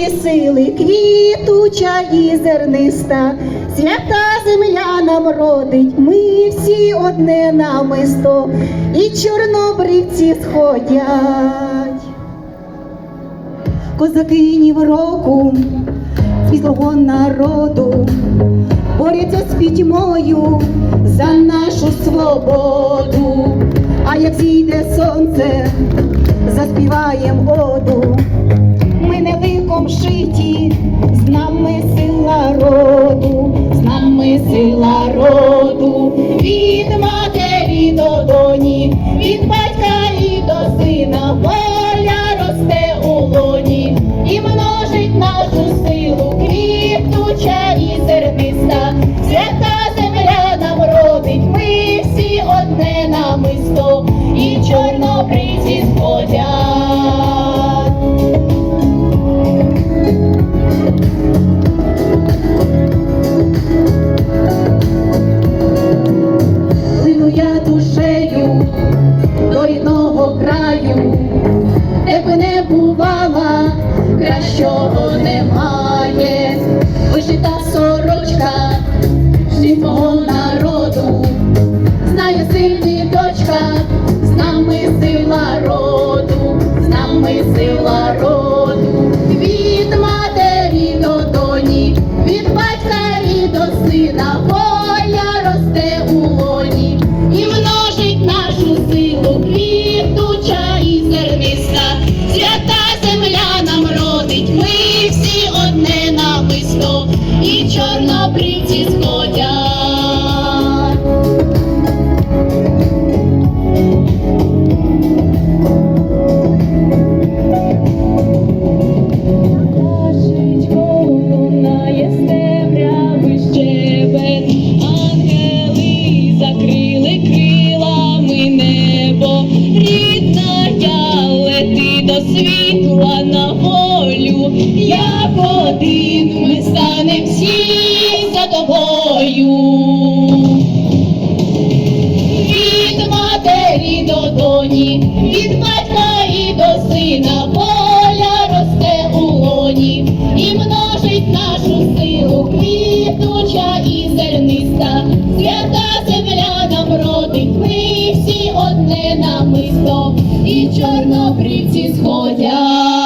наші сили, квітуча і зерниста, свята земля нам родить, ми всі одне намисто, і чорнобривці сходять. Козакинів року, світлого народу, борються з пітьмою за нашу свободу. А як зійде сонце, заспіваєм оду. Зерниста, свята земля нам родить, ми всі одне намисто, і чорнобриці сходять. Лину я душею до рідного краю, де би не бувала, кращого немає, вишита сорочка, мого народу, знає сильний дочка, з нами сила роду, з нами сила роду, від матері до доні, від батька і до сина, воля росте у лоні. І множить нашу силу, квітуча і зерниста, свята земля нам родить, ми всі одне намисто, і чорнобривці сходять. Світла на волю, як один ми станем всі за тобою. Від матері до доні, від батька і до сина, воля росте у лоні чорнобривці сходять.